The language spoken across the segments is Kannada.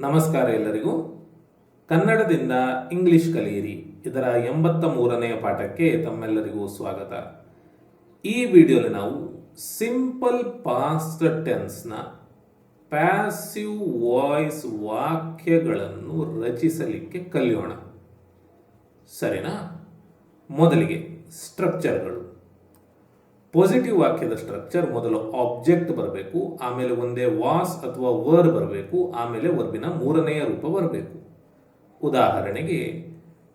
ನಮಸ್ಕಾರ ಎಲ್ಲರಿಗೂ. ಕನ್ನಡದಿಂದ ಇಂಗ್ಲಿಷ್ ಕಲಿಯಿರಿ. ಇದರ ಎಂಬತ್ತ ಮೂರನೆಯ ಪಾಠಕ್ಕೆ ತಮ್ಮೆಲ್ಲರಿಗೂ ಸ್ವಾಗತ. ಈ ವಿಡಿಯೋಲಿ ನಾವು ಸಿಂಪಲ್ ಪಾಸ್ಟ್ ಟೆನ್ಸ್ನ ಪ್ಯಾಸಿವ್ ವಾಯ್ಸ್ ವಾಕ್ಯಗಳನ್ನು ರಚಿಸಲಿಕ್ಕೆ ಕಲಿಯೋಣ. ಸರಿನಾ? ಮೊದಲಿಗೆ ಸ್ಟ್ರಕ್ಚರ್ಗಳು ಪಾಸಿಟಿವ್ ವಾಕ್ಯದ ಸ್ಟ್ರಕ್ಚರ್ ಮೊದಲು ಆಬ್ಜೆಕ್ಟ್ ಬರಬೇಕು, ಆಮೇಲೆ ಒಂದೇ ವಾಸ್ ಅಥವಾ ವರ್ ಬರಬೇಕು, ಆಮೇಲೆ ವರ್ಬಿನ ಮೂರನೆಯ ರೂಪ ಬರಬೇಕು. ಉದಾಹರಣೆಗೆ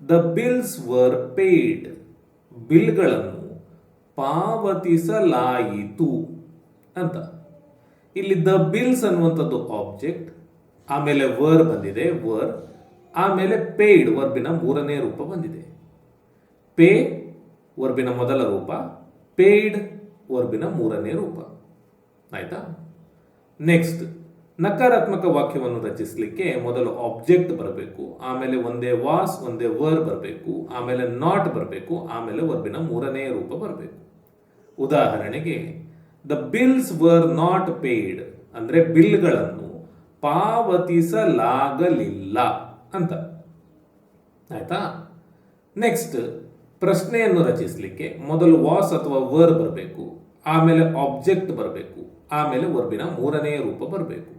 ದ ಬಿಲ್ಸ್ ವರ್ ಪೇಯ್ಡ್ ಬಿಲ್ಗಳನ್ನು ಪಾವತಿಸಲಾಯಿತು ಅಂತ. ಇಲ್ಲಿ ದ ಬಿಲ್ಸ್ ಅನ್ನುವಂಥದ್ದು ಆಬ್ಜೆಕ್ಟ್ ಆಮೇಲೆ ವರ್ ಬಂದಿದೆ ವರ್ ಆಮೇಲೆ ಪೇಯ್ಡ್ ವರ್ಬಿನ ಮೂರನೇ ರೂಪ ಬಂದಿದೆ. ಪೇ ವರ್ಬಿನ ಮೊದಲ ರೂಪ ಪೇಯ್ಡ್ ವರ್ಬಿನ ಮೂರನೇ ರೂಪ. ಆಯ್ತಾ? ನೆಕ್ಸ್ಟ್ ನಕಾರಾತ್ಮಕ ವಾಕ್ಯವನ್ನು ರಚಿಸಲಿಕ್ಕೆ ಮೊದಲು ಆಬ್ಜೆಕ್ಟ್ ಬರಬೇಕು, ಆಮೇಲೆ ಒಂದೇ ವಾಸ್ ಒಂದೇ ವರ್ ಬರಬೇಕು, ಆಮೇಲೆ ನಾಟ್ ಬರಬೇಕು, ಆಮೇಲೆ ವರ್ಬಿನ ಮೂರನೇ ರೂಪ ಬರಬೇಕು. ಉದಾಹರಣೆಗೆ the bills were not paid ಅಂದ್ರೆ ಬಿಲ್ಗಳನ್ನು ಪಾವತಿಸಲಾಗಲಿಲ್ಲ ಅಂತ. ಆಯ್ತಾ? ನೆಕ್ಸ್ಟ್ ಪ್ರಶ್ನೆಯನ್ನು ರಚಿಸಲಿಕ್ಕೆ ಮೊದಲು ವಾಸ್ ಅಥವಾ ವರ್ ಬರಬೇಕು ಆಮೇಲೆ ಆಬ್ಜೆಕ್ಟ್ ಬರಬೇಕು. ಆಮೇಲೆ ವರ್ಬಿನ ಮೂರನೆಯ ರೂಪ ಬರಬೇಕು.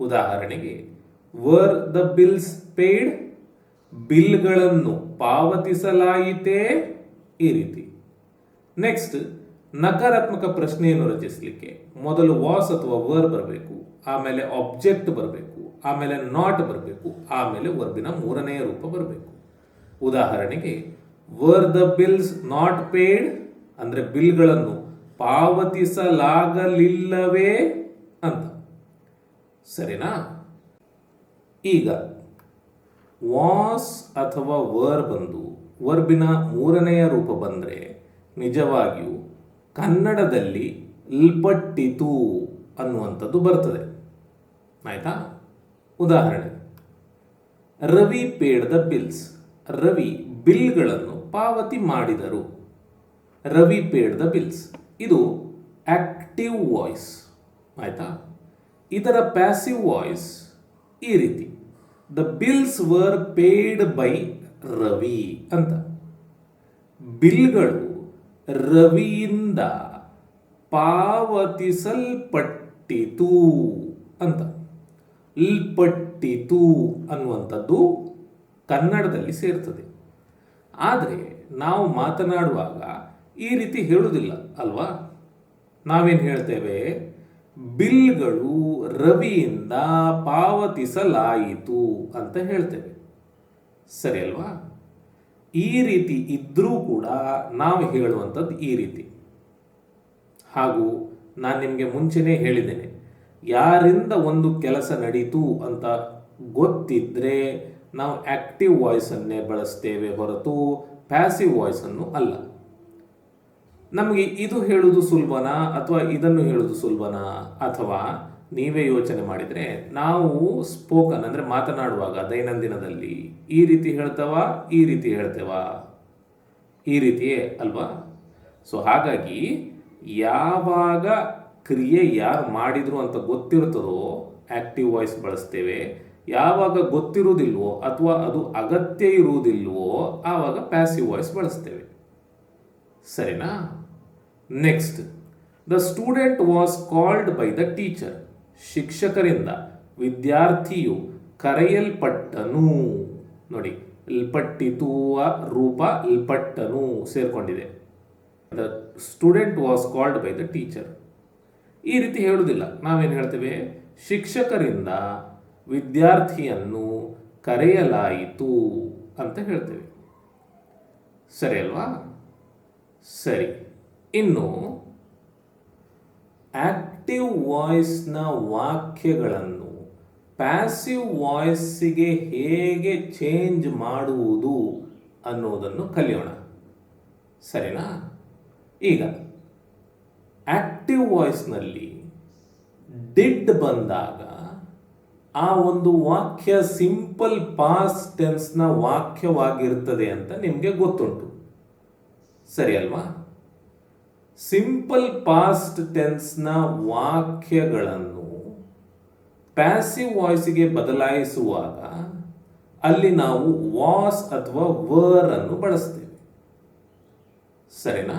ಉದಾಹರಣೆಗೆ ವರ್ ದ ಬಿಲ್ಸ್ ಪೇಡ್ ಬಿಲ್ಗಳನ್ನು ಪಾವತಿಸಲಾಯಿತೇ? ಈ ರೀತಿ. ನೆಕ್ಸ್ಟ್ ನಕಾರಾತ್ಮಕ ಪ್ರಶ್ನೆಯನ್ನು ರಚಿಸಲಿಕ್ಕೆ ಮೊದಲು ವಾಸ್ ಅಥವಾ ವರ್ ಬರಬೇಕು. ಆಮೇಲೆ ಆಬ್ಜೆಕ್ಟ್ ಬರಬೇಕು. ಆಮೇಲೆ ನಾಟ್ ಬರಬೇಕು. ಆಮೇಲೆ ವರ್ಬಿನ ಮೂರನೆಯ ರೂಪ ಬರಬೇಕು. ಉದಾಹರಣೆಗೆ were the bills not paid ಅಂದ್ರೆ ಬಿಲ್ಗಳನ್ನು ಪಾವತಿಸಲಾಗಲಿಲ್ಲವೇ ಅಂತ. ಸರಿನಾ? ಈಗ ವಾಸ್ ಅಥವಾ ವರ್ ಬಂದು ವರ್ಬಿನ ಮೂರನೆಯ ರೂಪ ಬಂದರೆ ನಿಜವಾಗಿಯೂ ಕನ್ನಡದಲ್ಲಿ ಲ್ಪಟ್ಟಿತು ಅನ್ನುವಂಥದ್ದು ಬರ್ತದೆ. ಆಯಿತಾ? ಉದಾಹರಣೆ, Ravi paid the bills Ravi ಬಿಲ್ಗಳನ್ನು ಪಾವತಿ ಮಾಡಿದರು. ರವಿ ಪೇಡ್ ದ ಬಿಲ್ಸ್ ಇದು ಆಕ್ಟಿವ್ ವಾಯ್ಸ್, ಆಯಿತಾ? ಇದರ ಪ್ಯಾಸಿವ್ ವಾಯ್ಸ್ ಈ ರೀತಿ. The bills were paid by Ravi ಅಂತ. ಬಿಲ್ಗಳು ರವಿಯಿಂದ ಪಾವತಿಸಲ್ಪಟ್ಟಿತು ಅಂತ. ಲ್ಪಟ್ಟಿತು ಅನ್ನುವಂಥದ್ದು ಕನ್ನಡದಲ್ಲಿ ಸೇರ್ತದೆ. ಆದರೆ ನಾವು ಮಾತನಾಡುವಾಗ ಈ ರೀತಿ ಹೇಳುವುದಿಲ್ಲ, ಅಲ್ವಾ? ನಾವೇನು ಹೇಳ್ತೇವೆ? ಬಿಲ್ಗಳು ರವಿಯಿಂದ ಪಾವತಿಸಲಾಯಿತು ಅಂತ ಹೇಳ್ತೇವೆ. ಸರಿ ಅಲ್ವಾ? ಈ ರೀತಿ ಇದ್ದರೂ ಕೂಡ ನಾವು ಹೇಳುವಂಥದ್ದು ಈ ರೀತಿ. ಹಾಗೂ ನಾನು ನಿಮಗೆ ಮುಂಚೆನೇ ಹೇಳಿದ್ದೇನೆ, ಯಾರಿಂದ ಒಂದು ಕೆಲಸ ನಡೀತು ಅಂತ ಗೊತ್ತಿದ್ರೆ ನಾವು ಆಕ್ಟಿವ್ ವಾಯ್ಸನ್ನೇ ಬಳಸ್ತೇವೆ ಹೊರತು ಪ್ಯಾಸಿವ್ ವಾಯ್ಸನ್ನು ಅಲ್ಲ. ನಮಗೆ ಇದು ಹೇಳುವುದು ಸುಲಭನಾ ಅಥವಾ ಇದನ್ನು ಹೇಳುವುದು ಸುಲಭನಾ ಅಥವಾ ನೀವೇ ಯೋಚನೆ ಮಾಡಿದರೆ ನಾವು ಸ್ಪೋಕನ್ ಅಂದರೆ ಮಾತನಾಡುವಾಗ ದೈನಂದಿನದಲ್ಲಿ ಈ ರೀತಿ ಹೇಳ್ತೇವಾ, ಈ ರೀತಿ ಹೇಳ್ತೇವಾ? ಈ ರೀತಿಯೇ ಅಲ್ವಾ? ಸೊ ಹಾಗಾಗಿ ಯಾವಾಗ ಕ್ರಿಯೆ ಯಾರು ಮಾಡಿದ್ರು ಅಂತ ಗೊತ್ತಿರ್ತದೋ ಆಕ್ಟಿವ್ ವಾಯ್ಸ್ ಬಳಸ್ತೇವೆ. ಯಾವಾಗ ಗೊತ್ತಿರುವುದಿಲ್ವೋ ಅಥವಾ ಅದು ಅಗತ್ಯ ಇರುವುದಿಲ್ವೋ ಆವಾಗ ಪ್ಯಾಸಿವ್ ವಾಯ್ಸ್ ಬಳಸ್ತೇವೆ. ಸರಿನಾ? Next the student was called by the teacher ಶಿಕ್ಷಕರಿಂದ ವಿದ್ಯಾರ್ಥಿಯು ಕರೆಯಲ್ಪಟ್ಟನು. ನೋಡಿ ಇಲ್ಪಟ್ಟಿತುವ ರೂಪ, ಇಲ್ಪಟ್ಟನು ಸೇರಿಕೊಂಡಿದೆ. The student was called by the teacher ಈ ರೀತಿ ಹೇಳುವುದಿಲ್ಲ. ನಾವೇನು ಹೇಳ್ತೇವೆ? ಶಿಕ್ಷಕರಿಂದ ವಿದ್ಯಾರ್ಥಿಯನ್ನು ಕರೆಯಲಾಯಿತು ಅಂತ ಹೇಳ್ತೇವೆ. ಸರಿ ಅಲ್ವಾ? ಸರಿ. ಇನ್ನು ಆಕ್ಟಿವ್ ವಾಯ್ಸ್ನ ವಾಕ್ಯಗಳನ್ನು ಪ್ಯಾಸಿವ್ ವಾಯ್ಸಿಗೆ ಹೇಗೆ ಚೇಂಜ್ ಮಾಡುವುದು ಅನ್ನೋದನ್ನು ಕಲಿಯೋಣ. ಸರಿನಾ? ಈಗ ಆಕ್ಟಿವ್ ವಾಯ್ಸ್ನಲ್ಲಿ ಡಿಡ್ ಬಂದಾಗ ಆ ಒಂದು ವಾಕ್ಯ ಸಿಂಪಲ್ ಪಾಸ್ ಟೆನ್ಸ್ನ ವಾಕ್ಯವಾಗಿರ್ತದೆ ಅಂತ ನಿಮಗೆ ಗೊತ್ತುಂಟು. ಸರಿ ಅಲ್ವಾ ಸಿಂಪಲ್ ಪಾಸ್ಟ್ ಟೆನ್ಸ್ನ ವಾಕ್ಯಗಳನ್ನು ಪ್ಯಾಸಿವ್ ವಾಯ್ಸಿಗೆ ಬದಲಾಯಿಸುವಾಗ ಅಲ್ಲಿ ನಾವು ವಾಸ್ ಅಥವಾ ವರ್ ಅನ್ನು ಬಳಸ್ತೇವೆ. ಸರಿನಾ?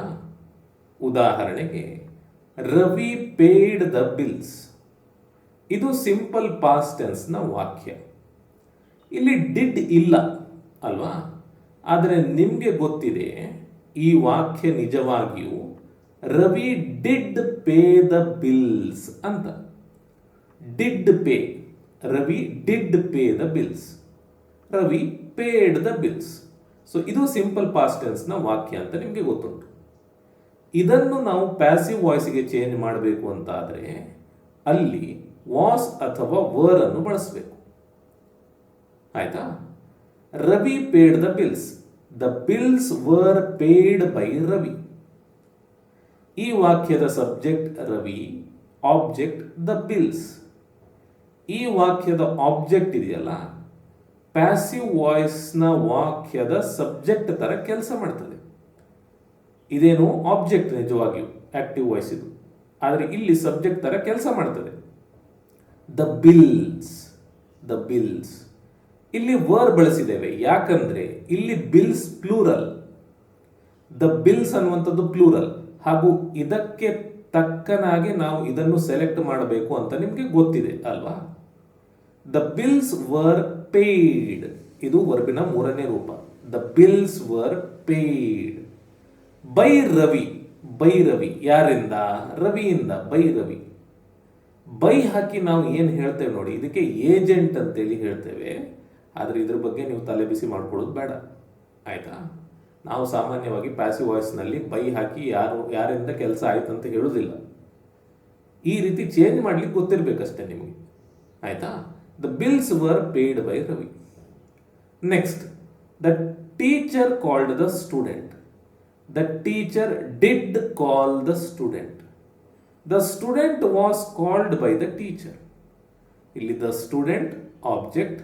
ಉದಾಹರಣೆಗೆ, ರವಿ ಪೇಡ್ ದ ಬಿಲ್ಸ್ ಇದು ಸಿಂಪಲ್ ಪಾಸ್ಟ್ ಟೆನ್ಸ್ನ ವಾಕ್ಯ. ಇಲ್ಲಿ ಡಿಡ್ ಇಲ್ಲ, ಅಲ್ವಾ? ಆದರೆ ನಿಮಗೆ ಗೊತ್ತಿದೆ, ಈ ವಾಕ್ಯ ನಿಜವಾಗಿಯೂ Ravi did pay the bills ಅಂತ. Did pay, Ravi did pay the bills, Ravi paid the bills. So ಇದು ಸಿಂಪಲ್ ಪಾಸ್ಟೆನ್ಸ್ನ ವಾಕ್ಯ ಅಂತ ನಿಮಗೆ ಗೊತ್ತುಂಟು. ಇದನ್ನು ನಾವು ಪ್ಯಾಸಿವ್ ವಾಯ್ಸ್ಗೆ ಚೇಂಜ್ ಮಾಡಬೇಕು ಅಂತಾದರೆ ಅಲ್ಲಿ ವಾಸ್ ಅಥವಾ ವರ್ ಅನ್ನು ಬಳಸಬೇಕು. ಆಯ್ತಾ? Ravi paid the bills the bills were paid by Ravi. ಈ ವಾಕ್ಯದ subject Ravi, object the bills ಈ ವಾಕ್ಯದ ಆಬ್ಜೆಕ್ಟ್ ಇದೆಯಲ್ಲ, ಪ್ಯಾಸಿವ್ ವಾಯ್ಸ್ನ ವಾಕ್ಯದ ಸಬ್ಜೆಕ್ಟ್ ತರ ಕೆಲಸ ಮಾಡ್ತದೆ. ಇದೇನು ಆಬ್ಜೆಕ್ಟ್ ನಿಜವಾಗಿಯೂ, ಆಕ್ಟಿವ್ ವಾಯ್ಸ್ ಇದು. ಆದರೆ ಇಲ್ಲಿ ಸಬ್ಜೆಕ್ಟ್ ತರ ಕೆಲಸ ಮಾಡ್ತದೆ. The bills the bills. ಇಲ್ಲಿ ವರ್ ಬಳಸಿದ್ದೇವೆ, ಯಾಕಂದ್ರೆ ಇಲ್ಲಿ ಬಿಲ್ಸ್ ಪ್ಲೂರಲ್. ದ ಬಿಲ್ಸ್ ಅನ್ನುವಂಥದ್ದು ಪ್ಲೂರಲ್. ಹಾಗೂ ಇದಕ್ಕೆ ತಕ್ಕನಾಗಿ ನಾವು ಇದನ್ನು ಸೆಲೆಕ್ಟ್ ಮಾಡಬೇಕು ಅಂತ ನಿಮಗೆ ಗೊತ್ತಿದೆ ಅಲ್ವಾ? ದ ಬಿಲ್ಸ್ ವರ್ ಪೇಯ್ಡ್ ಇದು ವರ್ಬಿನ ಮೂರನೇ ರೂಪ. The bills were paid by Ravi by Ravi. ಯಾರಿಂದ? ರವಿಯಿಂದ, ಬೈ ರವಿ. ಬೈ ಹಾಕಿ ನಾವು ಏನು ಹೇಳ್ತೇವೆ ನೋಡಿ, ಇದಕ್ಕೆ ಏಜೆಂಟ್ ಅಂತೇಳಿ ಹೇಳ್ತೇವೆ. ಆದರೆ ಇದ್ರ ಬಗ್ಗೆ ನೀವು ತಲೆ ಬಿಸಿ ಮಾಡ್ಕೊಳ್ಳೋದು ಬೇಡ. ಆಯ್ತಾ? ನಾವು ಸಾಮಾನ್ಯವಾಗಿ ಪ್ಯಾಸಿವ್ ವಾಯ್ಸ್ನಲ್ಲಿ ಬೈ ಹಾಕಿ ಯಾರು, ಯಾರಿಂದ ಕೆಲಸ ಆಯ್ತು ಅಂತ ಹೇಳೋದಿಲ್ಲ. ಈ ರೀತಿ ಚೇಂಜ್ ಮಾಡ್ಲಿಕ್ಕೆ ಗೊತ್ತಿರಬೇಕಷ್ಟೇ ನಿಮಗೆ. ಆಯಿತಾ? The bills were paid by Ravi next the teacher called the student the teacher did call the student the student was called by the teacher ಇಲ್ಲಿ ದ ಸ್ಟೂಡೆಂಟ್ ಆಬ್ಜೆಕ್ಟ್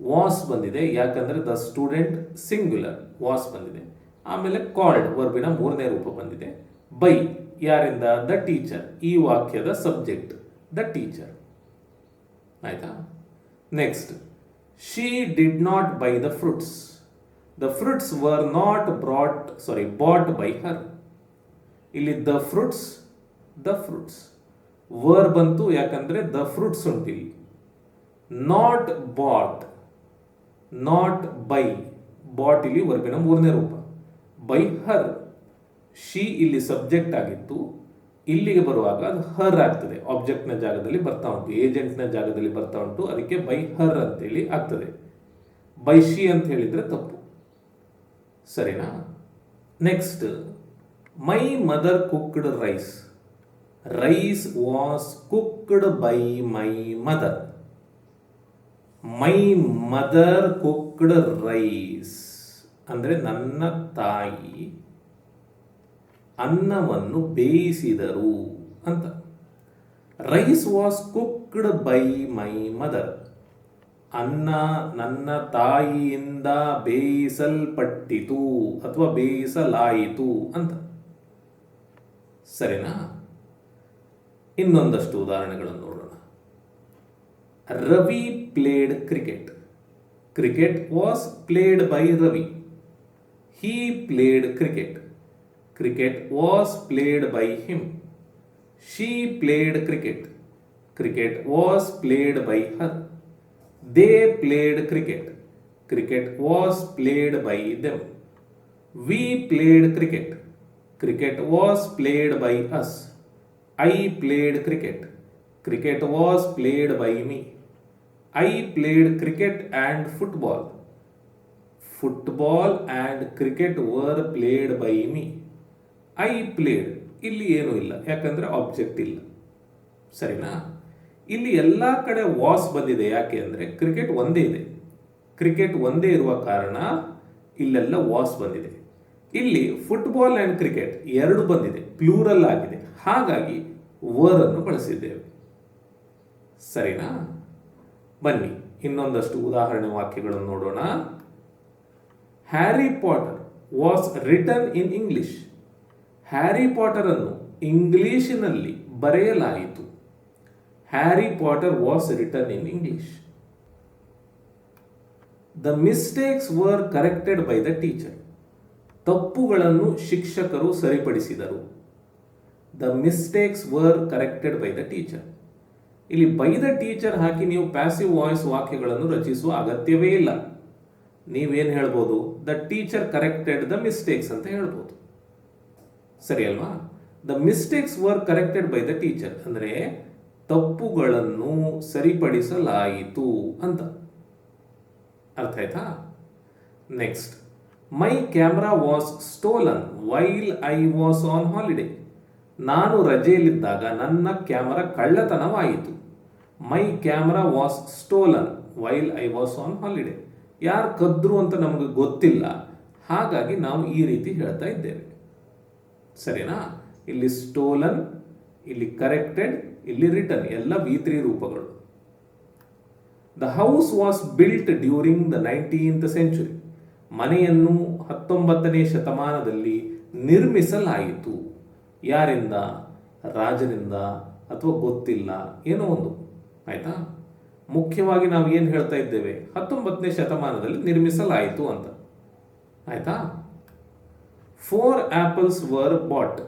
ವಾಸ್ ಬಂದಿದೆ, ಯಾಕಂದ್ರೆ ದ ಸ್ಟೂಡೆಂಟ್ ಸಿಂಗ್ಯುಲರ್ ವಾಸ್ ಬಂದಿದೆ. ಆಮೇಲೆ ಕಾಲ್ಡ್ ವರ್ಬಿನ ಮೂರನೇ ರೂಪ ಬಂದಿದೆ. ಬೈ, ಯಾರಿಂದ? ದ ಟೀಚರ್, ಈ ವಾಕ್ಯದ ಸಬ್ಜೆಕ್ಟ್, ದ ಟೀಚರ್. ಆಯ್ತಾ? Next, she did not buy the fruits. The fruits were not brought, sorry, bought by her. ಇಲ್ಲಿ the fruits the fruits. Were ಬಂತು ಯಾಕಂದ್ರೆ ದ ಫ್ರೂಟ್ಸ್ ಉಂಟು not bought not buy bought ಇಲ್ಲಿ ವರ್ಬಿನ ಮೂರನೇ ರೂಪ. ಬೈ ಹರ್ ಶಿ ಇಲ್ಲಿ ಸಬ್ಜೆಕ್ಟ್ ಆಗಿತ್ತು. ಇಲ್ಲಿಗೆ ಬರುವಾಗ ಅದು ಹರ್ ಆಗ್ತದೆ. ಆಬ್ಜೆಕ್ಟ್ನ ಜಾಗದಲ್ಲಿ ಬರ್ತಾ ಉಂಟು. ಏಜೆಂಟ್ನ ಜಾಗದಲ್ಲಿ ಬರ್ತಾ ಉಂಟು. ಅದಕ್ಕೆ ಬೈ ಹರ್ ಅಂತೇಳಿ ಆಗ್ತದೆ. ಬೈ ಶಿ ಅಂತ ಹೇಳಿದ್ರೆ ತಪ್ಪು. ಸರಿನಾ? Next my mother cooked rice rice was cooked by my mother my mother cooked rice ಅಂದರೆ ನನ್ನ ತಾಯಿ ಅನ್ನವನ್ನು ಬೇಯಿಸಿದರು ಅಂತ. Rice was cooked by my mother ಅನ್ನ ನನ್ನ ತಾಯಿಯಿಂದ ಬೇಯಿಸಲ್ಪಟ್ಟಿತು ಅಥವಾ ಬೇಯಿಸಲಾಯಿತು ಅಂತ. ಸರಿನಾ? ಇನ್ನೊಂದಷ್ಟು ಉದಾಹರಣೆಗಳನ್ನು Ravi played cricket. Cricket was played by Ravi. He played cricket. Cricket was played by him. She played cricket. Cricket was played by her. They played cricket. Cricket was played by them. We played cricket. Cricket was played by us. I played cricket. Cricket was played by me. I played cricket and football football and cricket were played by me I played ಇಲ್ಲಿ ಏನೂ ಇಲ್ಲ. ಯಾಕಂದರೆ ಆಬ್ಜೆಕ್ಟ್ ಇಲ್ಲ. ಸರಿನಾ? ಇಲ್ಲಿ ಎಲ್ಲ ಕಡೆ ವಾಸ್ ಬಂದಿದೆ. ಯಾಕೆ ಅಂದರೆ ಕ್ರಿಕೆಟ್ ಒಂದೇ ಇದೆ. ಕ್ರಿಕೆಟ್ ಒಂದೇ ಇರುವ ಕಾರಣ ಇಲ್ಲೆಲ್ಲ ವಾಸ್ ಬಂದಿದೆ. ಇಲ್ಲಿ ಫುಟ್ಬಾಲ್ ಆ್ಯಂಡ್ ಕ್ರಿಕೆಟ್ ಎರಡು ಬಂದಿದೆ. ಪ್ಲೂರಲ್ ಆಗಿದೆ. ಹಾಗಾಗಿ ವರ್ ಅನ್ನು ಬಳಸಿದ್ದೇವೆ. ಸರಿನಾ? ಬನ್ನಿ, ಇನ್ನೊಂದಷ್ಟು ಉದಾಹರಣೆ ವಾಕ್ಯಗಳನ್ನು ನೋಡೋಣ. Harry Potter was written in English Harry Potter ಅನ್ನು ಇಂಗ್ಲಿಷಿನಲ್ಲಿ ಬರೆಯಲಾಯಿತು. Harry Potter was written in English the mistakes were corrected by the teacher ತಪ್ಪುಗಳನ್ನು ಶಿಕ್ಷಕರು ಸರಿಪಡಿಸಿದರು. The mistakes were corrected by the teacher ಇಲ್ಲಿ ಬೈ ದ ಟೀಚರ್ ಹಾಕಿ ನೀವು ಪ್ಯಾಸಿವ್ ವಾಯ್ಸ್ ವಾಕ್ಯಗಳನ್ನು ರಚಿಸುವ ಅಗತ್ಯವೇ ಇಲ್ಲ. ನೀವೇನು ಹೇಳ್ಬೋದು? The teacher corrected the mistakes ಅಂತ ಹೇಳ್ಬೋದು. ಸರಿ ಅಲ್ವಾ? The mistakes were corrected by the teacher ಅಂದರೆ ತಪ್ಪುಗಳನ್ನು ಸರಿಪಡಿಸಲಾಯಿತು ಅಂತ. ಅರ್ಥ ಆಯ್ತಾ? Next my camera was stolen while I was on holiday ನಾನು ರಜೆಯಲ್ಲಿದ್ದಾಗ ನನ್ನ camera ಕಳ್ಳತನವಾಯಿತು. My camera was stolen while I was on holiday. ಯಾರು ಕದ್ರು ಅಂತ ನಮಗೆ ಗೊತ್ತಿಲ್ಲ. ಹಾಗಾಗಿ ನಾವು ಈ ರೀತಿ ಹೇಳ್ತಾ ಇದ್ದೇವೆ. ಸರಿನಾ? ಇಲ್ಲಿ ಸ್ಟೋಲನ್, ಇಲ್ಲಿ ಕರೆಕ್ಟೆಡ್, ಇಲ್ಲಿ ರಿಟರ್ನ್ ಎಲ್ಲ ವಿ ರೂಪಗಳು. The house was built during the nineteenth century. ಮನೆಯನ್ನು ಹತ್ತೊಂಬತ್ತನೇ ಶತಮಾನದಲ್ಲಿ ನಿರ್ಮಿಸಲಾಯಿತು. ಯಾರಿಂದ, ರಾಜರಿಂದ ಅಥವಾ ಗೊತ್ತಿಲ್ಲ ಏನೋ ಒಂದು, ಆಯ್ತಾ? ಮುಖ್ಯವಾಗಿ ನಾವು ಏನು ಹೇಳ್ತಾ ಇದ್ದೇವೆ? ಹತ್ತೊಂಬತ್ತನೇ ಶತಮಾನದಲ್ಲಿ ನಿರ್ಮಿಸಲಾಯಿತು ಅಂತ. ಆಯ್ತಾ? ಫೋರ್ ಆ್ಯಪಲ್ಸ್ ವರ್ ಬಾಟ್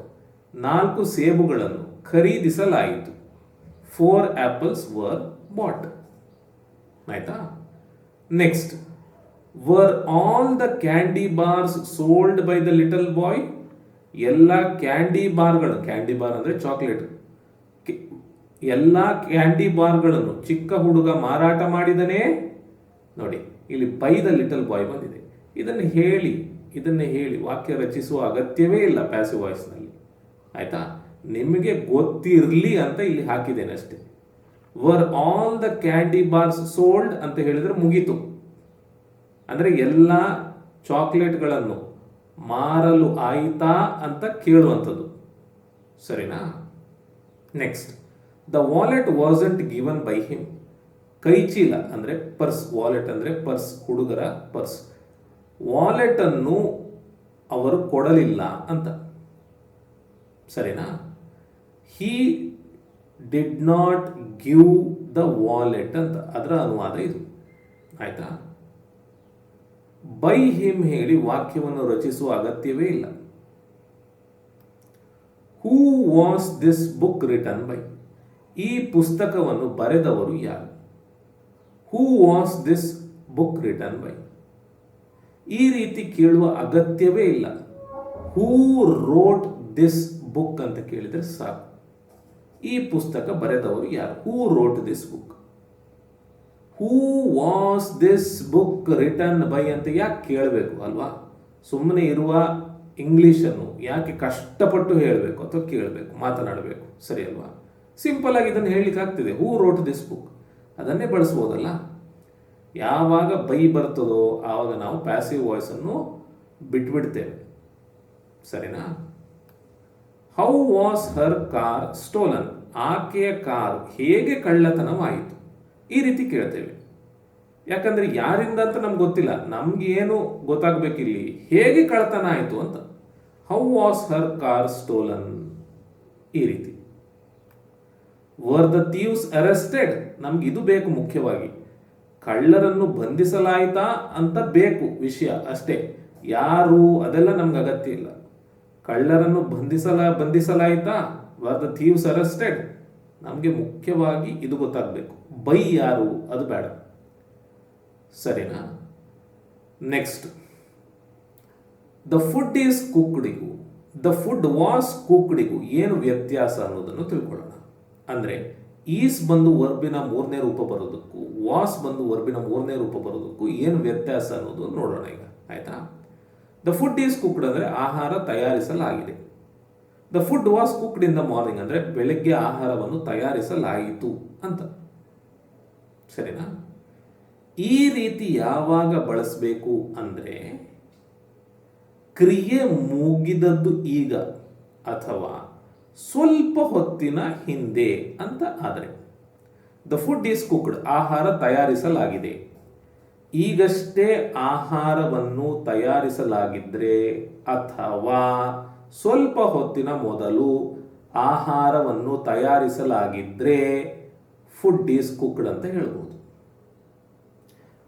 ನಾಲ್ಕು ಸೇಬುಗಳನ್ನು ಖರೀದಿಸಲಾಯಿತು. ಫೋರ್ ಆ್ಯಪಲ್ಸ್ ವರ್ ಬಾಟ್ ಆಯ್ತಾ? Next were all the candy bars sold by the little boy ಎಲ್ಲ ಕ್ಯಾಂಡಿ ಬಾರ್ಗಳು, ಕ್ಯಾಂಡಿ ಬಾರ್ ಅಂದರೆ ಚಾಕ್ಲೇಟ್. ಎಲ್ಲ ಕ್ಯಾಂಡಿ ಬಾರ್ಗಳನ್ನು ಚಿಕ್ಕ ಹುಡುಗ ಮಾರಾಟ ಮಾಡಿದನೇ, ನೋಡಿ, ಇಲ್ಲಿ ಬೈ ಲಿಟಲ್ ಬಾಯ್ ಬಂದಿದೆ. ಇದನ್ನು ಹೇಳಿ ಇದನ್ನು ಹೇಳಿ ವಾಕ್ಯ ರಚಿಸುವ ಅಗತ್ಯವೇ ಇಲ್ಲ ಪ್ಯಾಸಿವ್ ವಾಯ್ಸ್ನಲ್ಲಿ ಆಯಿತಾ? ನಿಮಗೆ ಗೊತ್ತಿರಲಿ ಅಂತ ಇಲ್ಲಿ ಹಾಕಿದ್ದೇನೆ ಅಷ್ಟೇ. Were all the candy bars sold ಅಂತ ಹೇಳಿದರೆ ಮುಗೀತು. ಅಂದರೆ ಎಲ್ಲ ಚಾಕ್ಲೇಟ್ಗಳನ್ನು ಮಾರಲು ಆಯಿತಾ ಅಂತ ಕೇಳುವಂಥದ್ದು. ಸರಿನಾ? Next the wallet wasn't given by him ಕೈಚೀಲ ಅಂದರೆ ಪರ್ಸ್ ವಾಲೆಟ್ ಅಂದರೆ ಪರ್ಸ್, ಹುಡುಗರ ಪರ್ಸ್. ವಾಲೆಟನ್ನು ಅವರು ಕೊಡಲಿಲ್ಲ ಅಂತ. ಸರಿನಾ? He did not give the wallet ಅಂತ. ಅದರ ಅನುವಾದ ಇದು. ಆಯ್ತಾ? ಬೈ ಹಿಮ್ ಹೇಳಿ ವಾಕ್ಯವನ್ನು ರಚಿಸುವ ಅಗತ್ಯವೇ ಇಲ್ಲ. Who was this book written by ಈ ಪುಸ್ತಕವನ್ನು ಬರೆದವರು ಯಾರು? Who was this book written by ಈ ರೀತಿ ಕೇಳುವ ಅಗತ್ಯವೇ ಇಲ್ಲ. ಹೂ ರೋಟ್ ದಿಸ್ ಬುಕ್ ಅಂತ ಕೇಳಿದರೆ ಸಾಕು. ಈ ಪುಸ್ತಕ ಬರೆದವರು ಯಾರು? Who wrote this book who was this book written by ಅಂತ ಯಾಕೆ ಕೇಳಬೇಕು ಅಲ್ವಾ? ಸುಮ್ಮನೆ ಇರುವ ಇಂಗ್ಲೀಷನ್ನು ಯಾಕೆ ಕಷ್ಟಪಟ್ಟು ಹೇಳಬೇಕು ಅಥವಾ ಕೇಳಬೇಕು, ಮಾತನಾಡಬೇಕು, ಸರಿ ಅಲ್ವಾ? ಸಿಂಪಲ್ ಆಗಿ ಇದನ್ನು ಹೇಳಲಿಕ್ಕೆ ಆಗ್ತಿದೆ. ಹೂ ರೋಟ್ ದಿಸ್ ಬುಕ್ ಅದನ್ನೇ ಬಳಸ್ಬೋದಲ್ಲ? ಯಾವಾಗ ಬೈ ಬರ್ತದೋ ಆವಾಗ ನಾವು ಪ್ಯಾಸಿವ್ ವಾಯ್ಸನ್ನು ಬಿಟ್ಬಿಡ್ತೇವೆ. ಸರಿನಾ? How was her car stolen ಆಕೆಯ ಕಾರ್ ಹೇಗೆ ಕಳ್ಳತನವಾಯಿತು? ಈ ರೀತಿ ಕೇಳ್ತೇವೆ. ಯಾಕಂದ್ರೆ ಯಾರಿಂದ ಅಂತ ನಮ್ಗೆ ಗೊತ್ತಿಲ್ಲ. ನಮ್ಗೆ ಏನು ಗೊತ್ತಾಗ್ಬೇಕಿಲ್ಲಿ? ಹೇಗೆ ಕಳ್ಳತನ ಆಯಿತು ಅಂತ. How was her car stolen ಈ ರೀತಿ. ವರ್ ದ ಥೀವ್ಸ್ ಅರೆಸ್ಟೆಡ್ ನಮ್ಗೆ ಇದು ಬೇಕು ಮುಖ್ಯವಾಗಿ. ಕಳ್ಳರನ್ನು ಬಂಧಿಸಲಾಯಿತಾ ಅಂತ ಬೇಕು ವಿಷಯ ಅಷ್ಟೇ. ಯಾರು ಅದೆಲ್ಲ ನಮ್ಗೆ ಅಗತ್ಯ ಇಲ್ಲ. ಕಳ್ಳರನ್ನು ಬಂಧಿಸಲ, ಬಂಧಿಸಲಾಯಿತಾ? ವರ್ ದ ಥೀವ್ಸ್ ಅರೆಸ್ಟೆಡ್ ನಮಗೆ ಮುಖ್ಯವಾಗಿ ಇದು ಗೊತ್ತಾಗಬೇಕು. ಬೈ ಯಾರು ಅದು ಬೇಡ. ಸರಿನಾ? ನೆಕ್ಸ್ಟ್ ದ ಫುಡ್ ಈಸ್ ಕುಕ್ಡಿಗೂ ದ ಫುಡ್ ವಾಸ್ ಕುಕ್ಡಿಗೂ ಏನು ವ್ಯತ್ಯಾಸ ಅನ್ನೋದನ್ನು ತಿಳ್ಕೊಳ್ಳೋಣ. ಅಂದರೆ ಈಸ್ ಬಂದು ವರ್ಬಿನ ಮೂರನೇ ರೂಪ ಬರೋದಕ್ಕೂ ವಾಸ್ ಬಂದು ವರ್ಬಿನ ಮೂರನೇ ರೂಪ ಬರೋದಕ್ಕೂ ಏನು ವ್ಯತ್ಯಾಸ ಅನ್ನೋದು ನೋಡೋಣ ಈಗ. ಆಯ್ತಾ? ದ ಫುಡ್ ಈಸ್ ಕುಕ್ಡ್ ಅಂದರೆ ಆಹಾರ ತಯಾರಿಸಲಾಗಿದೆ. The food was cooked in the morning ಅಂದರೆ ಬೆಳಗ್ಗೆ ಆಹಾರವನ್ನು ತಯಾರಿಸಲಾಯಿತು ಅಂತ. ಸರಿನಾ? ಈ ರೀತಿ ಯಾವಾಗ ಬಳಸಬೇಕು ಅಂದರೆ ಕ್ರಿಯೆ ಮುಗಿದದ್ದು ಈಗ ಅಥವಾ ಸ್ವಲ್ಪ ಹೊತ್ತಿನ ಹಿಂದೆ ಅಂತ ಆದರೆ. ದ ಫುಡ್ ಈಸ್ ಕುಕ್ಡ್ ಆಹಾರ ತಯಾರಿಸಲಾಗಿದೆ. ಈಗಷ್ಟೇ ಆಹಾರವನ್ನು ತಯಾರಿಸಲಾಗಿದ್ರೆ ಅಥವಾ ಸ್ವಲ್ಪ ಹೊತ್ತಿನ ಮೊದಲು ಆಹಾರವನ್ನು ತಯಾರಿಸಲಾಗಿದ್ರೆ ಫುಡ್ ಈಸ್ ಕುಕ್ಡ್ ಅಂತ ಹೇಳ್ಬೋದು.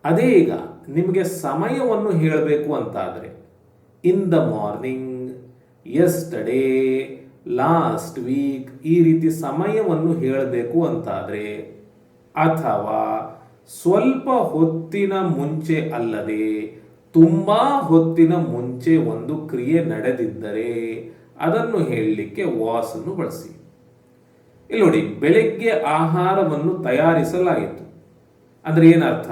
ಅದೇ ಈಗ ನಿಮಗೆ ಸಮಯವನ್ನು ಹೇಳಬೇಕು ಅಂತಾದರೆ in the morning yesterday last week ಈ ರೀತಿ ಸಮಯವನ್ನು ಹೇಳಬೇಕು ಅಂತಾದರೆ, ಅಥವಾ ಸ್ವಲ್ಪ ಹೊತ್ತಿನ ಮುಂಚೆ ಅಲ್ಲದೆ ತುಂಬ ಹೊತ್ತಿನ ಮುಂಚೆ ಒಂದು ಕ್ರಿಯೆ ನಡೆದಿದ್ದರೆ, ಅದನ್ನು ಹೇಳಲಿಕ್ಕೆ ವಾಸನ್ನು ಬಳಸಿ. ಇಲ್ಲಿ ನೋಡಿ, ಬೆಳಗ್ಗೆ ಆಹಾರವನ್ನು ತಯಾರಿಸಲಾಯಿತು. ಅಂದರೆ ಏನರ್ಥ?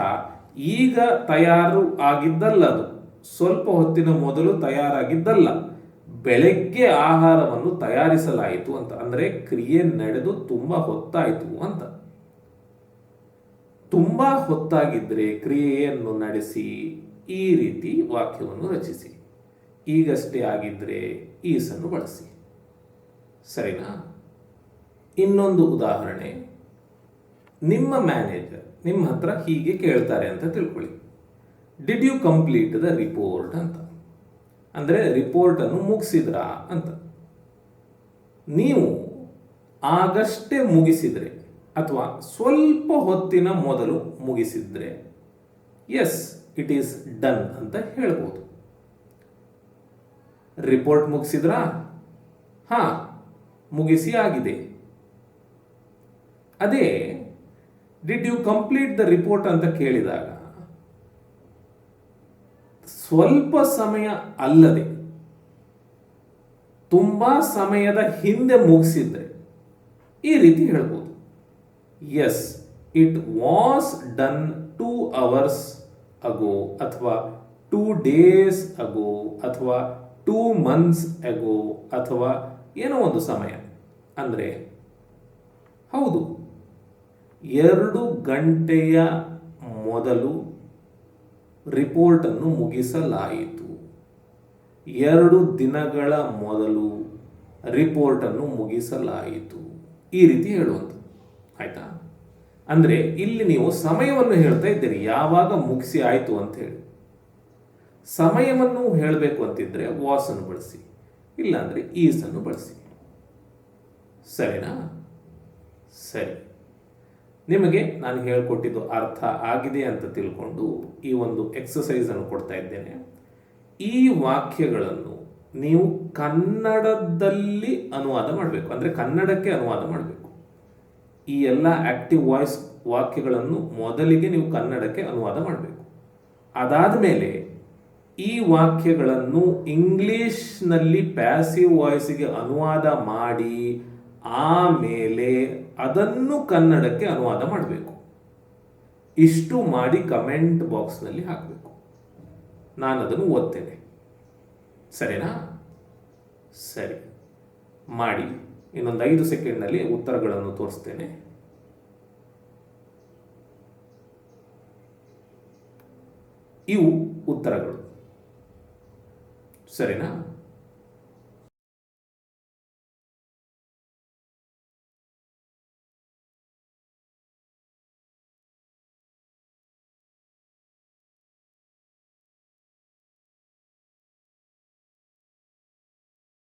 ಈಗ ತಯಾರು ಆಗಿದ್ದಲ್ಲ ಅದು. ಸ್ವಲ್ಪ ಹೊತ್ತಿನ ಮೊದಲು ತಯಾರಾಗಿದ್ದಲ್ಲ. ಬೆಳಗ್ಗೆ ಆಹಾರವನ್ನು ತಯಾರಿಸಲಾಯಿತು ಅಂತ. ಅಂದರೆ ಕ್ರಿಯೆ ನಡೆದು ತುಂಬ ಹೊತ್ತಾಯಿತು ಅಂತ. ತುಂಬ ಹೊತ್ತಾಗಿದ್ದರೆ ಕ್ರಿಯೆಯನ್ನು ನಡೆಸಿ, ಈ ರೀತಿ ವಾಕ್ಯವನ್ನು ರಚಿಸಿ. ಈಗಷ್ಟೇ ಆಗಿದ್ದರೆ ಈಸನ್ನು ಬಳಸಿ. ಸರಿನಾ? ಇನ್ನೊಂದು ಉದಾಹರಣೆ. ನಿಮ್ಮ ಮ್ಯಾನೇಜರ್ ನಿಮ್ಮ ಹತ್ರ ಹೀಗೆ ಕೇಳ್ತಾರೆ ಅಂತ ತಿಳ್ಕೊಳ್ಳಿ. Did you complete the report ಅಂತ. ಅಂದರೆ ರಿಪೋರ್ಟನ್ನು ಮುಗಿಸಿದ್ರಾ ಅಂತ. ನೀವು ಆಗಷ್ಟೇ ಮುಗಿಸಿದರೆ ಅಥವಾ ಸ್ವಲ್ಪ ಹೊತ್ತಿನ ಮೊದಲು ಮುಗಿಸಿದ್ರೆ ಎಸ್ ಇಟ್ ಈಸ್ ಡನ್ ಅಂತ ಹೇಳ್ಬೋದು. ರಿಪೋರ್ಟ್ ಮುಗಿಸಿದ್ರಾ? ಹಾ, ಮುಗಿಸಿ ಆಗಿದೆ. ಅದೇ did you complete the report ಅಂತ ಕೇಳಿದಾಗ, ಸ್ವಲ್ಪ ಸಮಯ ಅಲ್ಲದೆ, ತುಂಬ ಸಮಯದ ಹಿಂದೆ ಮುಗಿಸಿದ್ರೆ, ಈ ರೀತಿ ಹೇಳ್ಬೋದು. Yes it was done two hours ago ಅಥವಾ ಟೂ ಡೇಸ್ ಅಗೋ ಅಥವಾ ಟೂ ಮಂತ್ಸ್ ಅಗೋ ಅಥವಾ ಏನೋ ಒಂದು ಸಮಯ. ಅಂದರೆ, ಹೌದು. ಎರಡು ಗಂಟೆಯ ಮೊದಲು ರಿಪೋರ್ಟನ್ನು ಮುಗಿಸಲಾಯಿತು. ಎರಡು ದಿನಗಳ ಮೊದಲು ರಿಪೋರ್ಟನ್ನು ಮುಗಿಸಲಾಯಿತು. ಈ ರೀತಿ ಹೇಳುವಂಥದ್ದು. ಆಯಿತಾ? ಅಂದರೆ ಇಲ್ಲಿ ನೀವು ಸಮಯವನ್ನು ಹೇಳ್ತಾ ಇದ್ದೀರಿ. ಯಾವಾಗ ಮುಗಿಸಿ ಆಯಿತು ಅಂತ ಹೇಳಿ. ಸಮಯವನ್ನು ಹೇಳಬೇಕು ಅಂತಿದ್ರೆ ವಾಸನ್ನು ಬಳಸಿ. ಇಲ್ಲಾಂದರೆ ಈಸನ್ನು ಬಳಸಿ. ಸರಿನಾ? ಸರಿ. ನಿಮಗೆ ನಾನು ಹೇಳಿಕೊಟ್ಟಿದ್ದು ಅರ್ಥ ಆಗಿದೆ ಅಂತ ತಿಳ್ಕೊಂಡು ಈ ಒಂದು ಎಕ್ಸಸೈಸ್ ಅನ್ನು ಕೊಡ್ತಾ ಇದ್ದೇನೆ. ಈ ವಾಕ್ಯಗಳನ್ನು ನೀವು ಕನ್ನಡದಲ್ಲಿ ಅನುವಾದ ಮಾಡಬೇಕು. ಅಂದರೆ ಕನ್ನಡಕ್ಕೆ ಅನುವಾದ ಮಾಡಬೇಕು. ಈ ಎಲ್ಲ ಆಕ್ಟಿವ್ ವಾಯ್ಸ್ ವಾಕ್ಯಗಳನ್ನು ಮೊದಲಿಗೆ ನೀವು ಕನ್ನಡಕ್ಕೆ ಅನುವಾದ ಮಾಡಬೇಕು. ಅದಾದ ಮೇಲೆ ಈ ವಾಕ್ಯಗಳನ್ನು ಇಂಗ್ಲೀಷ್ನಲ್ಲಿ ಪ್ಯಾಸಿವ್ ವಾಯ್ಸಿಗೆ ಅನುವಾದ ಮಾಡಿ ಆಮೇಲೆ ಅದನ್ನು ಕನ್ನಡಕ್ಕೆ ಅನುವಾದ ಮಾಡಬೇಕು. ಇಷ್ಟು ಮಾಡಿ ಕಮೆಂಟ್ ಬಾಕ್ಸ್ನಲ್ಲಿ ಹಾಕಬೇಕು. ನಾನು ಅದನ್ನು ಓದ್ತೇನೆ. ಸರಿನಾ? ಸರಿ. ಮಾಡಿ ಇನ್ನೊಂದು ಐದು ಸೆಕೆಂಡ್ನಲ್ಲಿ ಉತ್ತರಗಳನ್ನು ತೋರಿಸ್ತೇನೆ. ಇವು ಉತ್ತರಗಳು. ಸರಿನಾ?